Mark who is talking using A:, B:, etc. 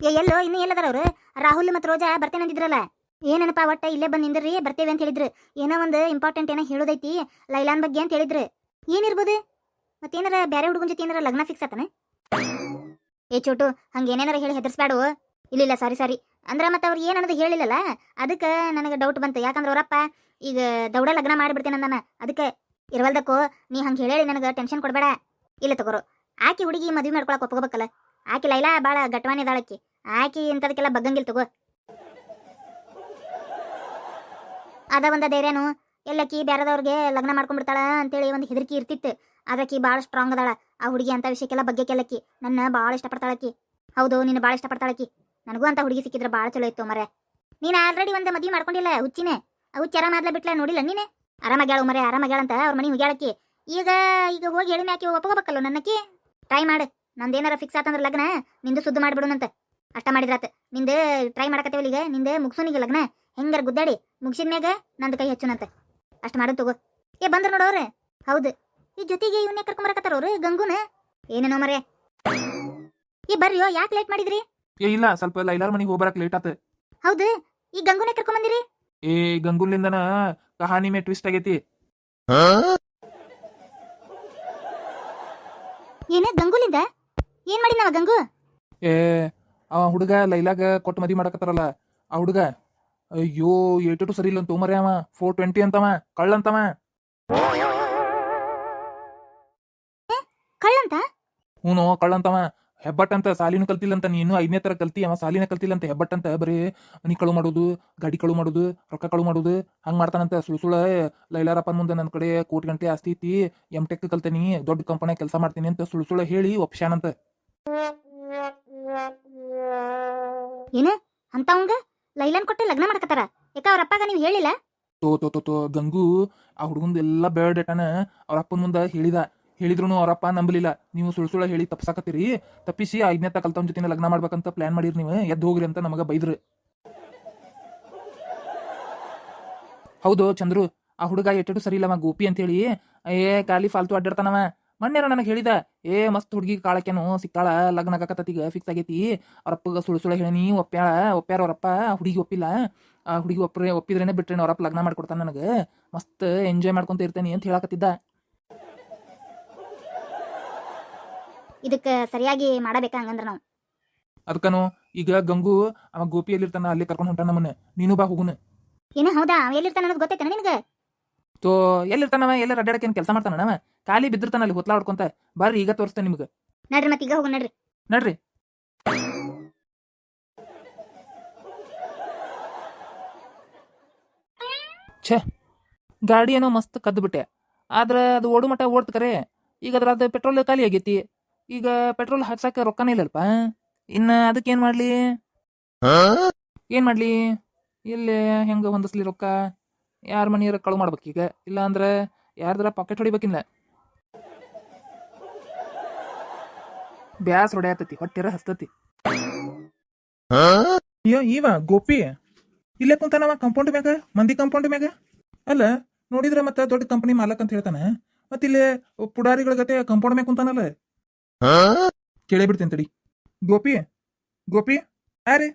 A: ಏ, ಎಲ್ಲೋ, ಇನ್ನು ಎಲ್ಲದಾರ ಅವರು? ರಾಹುಲ್ ಮತ್ತು ರೋಜಾ ಬರ್ತೇನೆ ಅಂದಿದ್ರಲ್ಲ. ಏನನಪ್ಪ ಒಟ್ಟ ಇಲ್ಲೇ ಬಂದು ನಿಂದ್ರಿ, ಬರ್ತೇವೆ ಅಂತ ಹೇಳಿದ್ರು. ಏನೋ ಒಂದು ಇಂಪಾರ್ಟೆಂಟ್ ಏನೋ ಹೇಳೋದೈತಿ, ಲೈಲಾನ್ ಬಗ್ಗೆ ಅಂತ ಹೇಳಿದ್ರು. ಏನಿರ್ಬೋದು? ಮತ್ತೇನಾರ ಬೇರೆ ಹುಡುಗನ ಜೊತೆ ಏನಾರ ಲಗ್ನ ಫಿಕ್ಸ್ ಆತನ? ಏ, ಚೋಟು ಹಂಗೇನೇನಾರ ಹೇಳಿ ಹೆದರ್ಸ್ಬೇಡು. ಇಲ್ಲ ಸಾರಿ ಸಾರಿ ಅಂದ್ರೆ ಮತ್ತೆ ಅವ್ರು ಏನು ಹೇಳಿಲ್ಲಲ್ಲ? ಅದಕ್ಕೆ ನನಗೆ ಡೌಟ್ ಬಂತು. ಯಾಕಂದ್ರೆ ಅವರಪ್ಪ ಈಗ ದೌಡ ಲಗ್ನ ಮಾಡಿಬಿಡ್ತೇನೆ ನಾನು ಅದಕ್ಕೆ ಇರವಲ್ದಕ್ಕೋ, ನೀ ಹಂಗೆ ಹೇಳಿ ನನಗೆ ಟೆನ್ಷನ್ ಕೊಡಬೇಡ. ಇಲ್ಲ ತಗೋರು. ಆಕೆ ಹುಡುಗಿ ಮದುವೆ ಮಾಡ್ಕೊಳಕ್ಕೆ ಒಪ್ಕೋಬೇಕಲ್ಲ. ಆಕೆ ಲೈಲಾ ಭಾಳ ಗಟ್ವಾನಿ ಅದಾಳಕ್ಕಿ ಆಕಿ ಇಂಥದಕ್ಕೆಲ್ಲ ಬಗ್ಗಂಗಿಲ್ಲ ತಗೋ. ಅದ ಒಂದ ಧೈರ್ಯನು. ಎಲ್ಲಕ್ಕಿ ಬೇರೆದವ್ರಿಗೆ ಲಗ್ನ ಮಾಡ್ಕೊಂಡ್ಬಿಡ್ತಾಳ ಅಂತೇಳಿ ಒಂದು ಹೆದರಿಕೆ ಇರ್ತಿತ್ತು. ಅದಕ್ಕಿ ಭಾಳ ಸ್ಟ್ರಾಂಗ್ ಅದಾಳ. ಆ ಹುಡುಗಿ ಅಂತ ವಿಷಯಕ್ಕೆಲ್ಲ ಬಗ್ಗೆ ಕೆಲಕ್ಕಿ ನನ್ನ ಭಾಳ ಇಷ್ಟಪಡ್ತಾಳಕ್ಕಿ. ಹೌದು ನಿನ್ನ ಭಾಳ ಇಷ್ಟಪಡ್ತಾಳಕ್ಕಿ. ನನಗೂ ಅಂತ ಹುಡುಗಿ ಸಿಕ್ಕಿದ್ರೆ ಭಾಳ ಚಲೋ ಇತ್ತು ಮರೆ ನೀನು ಆಲ್ರೆಡಿ ಒಂದು ಮದುವೆ ಮಾಡ್ಕೊಂಡಿಲ್ಲ ಹುಚ್ಚಿನೇ. ಹುಚ್ಚಿ ಆರಾಮಾದ್ಲ ಬಿಟ್ಲ ನೋಡಿಲ್ಲ ನೀನೆ? ಆರಾಮಾಗ್ಯಾಳು ಮರೆ ಆರಾಮಾಗ್ಯಾಳ ಅಂತ ಅವ್ರ ಮನೆ ಹೋಗ್ಯಾಳಕ್ಕಿ. ಈಗ ಈಗ ಹೋಗಿ ಹೇಳಿನ ಆಕಿ ಒಪ್ಕೋಬೇಕಲ್ಲ ನನ್ನಕ್ಕಿ? ಟ್ರೈ ಮಾಡು. ನಂದೇನಾರ ಫಿಕ್ಸ್ ಆತಂದ್ರೆ ಲಗ್ನ, ನಿಂದು ಸುದ್ದು ಮಾಡಿಬಿಡುನಂತ ಅಷ್ಟ ಮಾಡಿದ್ರಾತ್. ನಿಂದ ಟ್ರೈ ಮಾಡಕತ್ತೇವಲ್ಲ ಈಗ ನಿಂದ ಮುಗಿಸೋನಿಗೆ ಲಗ್ನ. ಹೆಂಗಾರ ಗುದ್ದಾಡಿ ಮುಗಿಸಿದ ಮ್ಯಾಗ ನಂದು ಕೈ ಹಚ್ಚುನಂತ. ಅಷ್ಟು ಮಾಡೋದು ತಗೋ. ಏ ಬಂದ್ರ ನೋಡವ್ರೆ ಹೌದು. ಈ ಜೊತೆಗೆ ಇವನ್ನೇ ಕರ್ಕೊಂಬರಕತ್ತಾರ ಅವ್ರು ಗಂಗುನ? ಏನೇನೋ ಮರೆ ಏ ಬರ್ರಿಯೋ ಯಾಕೆ ಲೇಟ್ ಮಾಡಿದ್ರಿ?
B: ಏ ಇಲ್ಲ ಸ್ವಲ್ಪ ಲೈಲಾರ್ ಮನಿಗೆ ಹೋಗ್ಬರಕ್ ಲೇಟ್ ಆತ.
A: ಹೌದು. ಈ ಗಂಗುನೇ ಕರ್ಕೊಂಬಂದಿರಿ
B: ಏ ಗಂಗುಲಿಂದನ ಕಹಾನಿ ಮೇ ಟ್ವಿಸ್ಟ್ ಆಗೈತಿ.
A: ಏನೇ ಗಂಗುಲಿಂದ? ಏನ್ ಮಾಡಿದ್ನವ ಗಂಗು?
B: ಏ ಆ ಹುಡುಗ ಲೈಲಾಗ ಕೊಟ್ಟು ಮದಿ ಮಾಡಕತ್ತಾರಲ್ಲ ಆ ಹುಡುಗ ಅಯ್ಯೋ ಏಟು ಸರಿ ಇಲ್ಲ ಅಂತ ಮರೆ ಅವ ಫೋರ್ ಟ್ವೆಂಟಿ ಅಂತವ ಕಳ್ಳಂತವ.
A: ಕಳ್ಳಂತ?
B: ಹ್ಞೂ ಕಳ್ಳಂತವ. ಹೆಬ್ಬಟ್ ಅಂತ ಸಾಲಿನ ಕಲ್ತಿಲ್ಲ ಅಂತ ನೀನು ಐದನೇ ತರ ಕಲ್ತಿ ಅವ ಸಾಲಿನ ಕಲ್ತಿಲ್ಲ ಅಂತ ಹೆಬ್ಬಟ್ ಅಂತ ಬರೀ ಮನಿ ಕಳು ಮಾಡೋದು ಗಾಡಿ ಕಳು ಮಾಡೋದು ರೊಕ್ಕ ಕಳು ಮಾಡೋದು ಹಂಗ ಮಾಡ್ತಾನಂತ ಸುಳ್ಳು ಸುಳ ಲೈಲಾರಪ್ಪನ ಮುಂದೆ ನನ್ನ ಕಡೆ ಕೋಟಿ ಗಂಟೆ ಆಸ್ತಿ ಐತಿ ಎಂ ಟೆಕ್ ಕಲ್ತೇನಿ ದೊಡ್ಡ ಕಂಪನಿ ಕೆಲಸ ಮಾಡ್ತೀನಿ ಅಂತ ಸುಳ್ಳು ಸುಳ್ಳ ಹೇಳಿ ಒಪ್ಸ್ಯಾನಂತ.
A: ಏನ? ಅಂತವಂಗ? ಲೈಲನ್ ಕೊಟ್ಟೆ ಲಗ್ನ ಮಾಡಕತ್ತಾರ. ಯಾಕ ಅವ್ರ ಅಪ್ಪಗ ನೀವು ಹೇಳಿಲ್ಲ?
B: ತೋ ತೋ ತೋ ತೋ, ಗಂಗು, ಆ ಹುಡುಗಂದು ಎಲ್ಲ ಡೇಟಾನ ಅವ್ರ ಮುಂದೆ ಹೇಳಿದ. ಹೇಳಿದ್ರು ಅವರಪ್ಪ ನಂಬಲಿಲ್ಲ. ನೀವು ಸುಳ್ಳು ಸುಳ್ಳ ಹೇಳಿ ತಪ್ಸಾಕತ್ತೀರಿ. ತಪ್ಪಿಸಿ ಐದನೇ ಕಲ್ತವನ ಜೊತೆ ಲಗ್ನ ಮಾಡ್ಬೇಕಂತ ಪ್ಲಾನ್ ಮಾಡಿರಿ ನೀವು. ಎದ್ದು ಹೋಗ್ರಿ ಅಂತ ನಮಗ ಬೈದ್ರು. ಹೌದು ಚಂದ್ರು, ಆ ಹುಡುಗ ಎಟ್ಟು ಸರಿ ಇಲ್ಲವ ಗೋಪಿ ಅಂತೇಳಿ. ಏ, ಖಾಲಿ ಫಾಲ್ತು ಅಡ್ಡಾಡ್ತಾನವ. ಮೊನ್ನೆರ ನನಗೆ ಹೇಳಿದ ಏ ಮಸ್ತ್ ಹುಡುಗಿ ಕಾಳಕ್ಕೇನು ಸಿಕ್ಕಾಳ ಲಗ್ನ ಆಗಕತ್ತೀಗ ಫಿಕ್ಸ್ ಆಗೈತಿ. ಅವ್ರಪ್ಪಗ ಸುಳ್ಳು ಸುಳ್ಳು ಹೇಳಿನಿ ಒಪ್ಪ್ಯಾಳ ಒಪ್ಪ್ಯಾರ ಅವರಪ್ಪ ಹುಡುಗಿ ಒಪ್ಪಿಲ್ಲ. ಆ ಹುಡುಗಿ ಒಪ್ಪ್ರೆ ಒಪ್ಪಿದ್ರೇನೆ ಬಿಟ್ರೆ ಅವರಪ್ಪ ಲಗ್ನ ಮಾಡ್ಕೊಡ್ತಾನೆ ನನಗೆ. ಮಸ್ತ್ ಎಂಜಾಯ್ ಮಾಡ್ಕೊಂತ ಇರ್ತೇನೆ ಅಂತ ಹೇಳಕತ್ತಿದ್ದ.
A: ಇದಕ್ಕ ಸರಿಯಾಗಿ ಮಾಡಬೇಕಾ ಹಂಗಂದ್ರ ನಾವು.
B: ಅದಕ್ಕನು ಈಗ ಗಂಗು ಅವ ಗೋಪಿಯಲ್ಲಿರ್ತಾನ ಅಲ್ಲಿ ಕರ್ಕೊಂಡು ಹೊಂಟಾನ ನಮ್ಮನ್ನ. ನೀನು ಬಾ ಹೋಗುನ.
A: ಏನ ಹೌದಾ? ಎಲ್ಲಿರ್ತಾನ ಅನ್ನೋದು ಗೊತ್ತೈತೆ ನಿನಗ?
B: ತೋ ಎಲ್ಲಿರ್ತಾನವ ಎಲ್ಲ ಅಡ್ಡಾಡಕೇನು ಕೆಲಸ ಮಾಡ್ತಾನವ ಖಾಲಿ ಬಿದ್ದಿರ್ತಾನ ಅಲ್ಲಿ ಹೊತ್ಲಾ ಹೊಡ್ಕೊಂತ ಬರ್ರಿ ಈಗ ತೋರಿಸ್ತೇನೆ ನಿಮ್ಗೆ.
A: ನಡ್ರಿ ಮತ್ತೀಗ ಹೋಗೋಣ ನಡ್ರಿ.
B: ನಡ್ರಿ. ಛೇ ಗಾಡಿ ಏನೋ ಮಸ್ತ್ ಕದ್ದು ಬಿಟ್ಟೆ ಆದ್ರೆ ಅದು ಓಡು ಮಟ್ಟ ಓಡ್ತ ಕರೆ. ಈಗ ಅದ್ರ ಅದು ಪೆಟ್ರೋಲ್ ಖಾಲಿ ಆಗೈತಿ. ಈಗ ಪೆಟ್ರೋಲ್ ಹಾಕ್ಸಕ್ಕೆ ರೊಕ್ಕನೇ ಇಲ್ಲಲ್ಪ ಇನ್ನ ಅದಕ್ಕೆ ಏನ್ ಮಾಡ್ಲಿ? ಏನ್ ಮಾಡ್ಲಿ? ಇಲ್ಲಿ ಹೆಂಗ ಹೊಂದಿಸ್ಲಿ ರೊಕ್ಕ? ಯಾರ ಮನೆಯವ್ರ ಕಳು ಮಾಡ್ಬೇಕೀಗ ಇಲ್ಲ ಅಂದ್ರೆ ಯಾರ್ದಾರ ಪಾಕೆಟ್ ಹೊಡಿಬೇಕಿಲ್ಲ. ಬ್ಯಾಸ್ ಹೊಡೆಯತ್ತತಿ ಹೊಟ್ಟೆರ ಹಸ್ತತಿ. ಅಯ್ಯೋ, ಇವ, ಗೋಪಿ, ಇಲ್ಲೇ ಕುಂತಾನವ ಕಂಪೌಂಡ್ ಮ್ಯಾಗ, ಮಂದಿ ಕಂಪೌಂಡ್ ಮ್ಯಾಗ? ಅಲ್ಲ, ನೋಡಿದ್ರ ಮತ್ತ ದೊಡ್ಡ ಕಂಪನಿ ಮಾಲಕ್ ಅಂತ ಹೇಳ್ತಾನ? ಮತ್ತ ಇಲ್ಲೇ ಪುಡಾರಿಗಳ ಜೊತೆ ಕಂಪೌಂಡ್ ಮ್ಯಾಗ ಕುಂತಾನಲ್ಲ? ಕೇಳೇ ಬಿಡ್ತೇನೆ ತಡಿ. ಗೋಪಿ ಗೋಪಿ, ಯಾರೇ?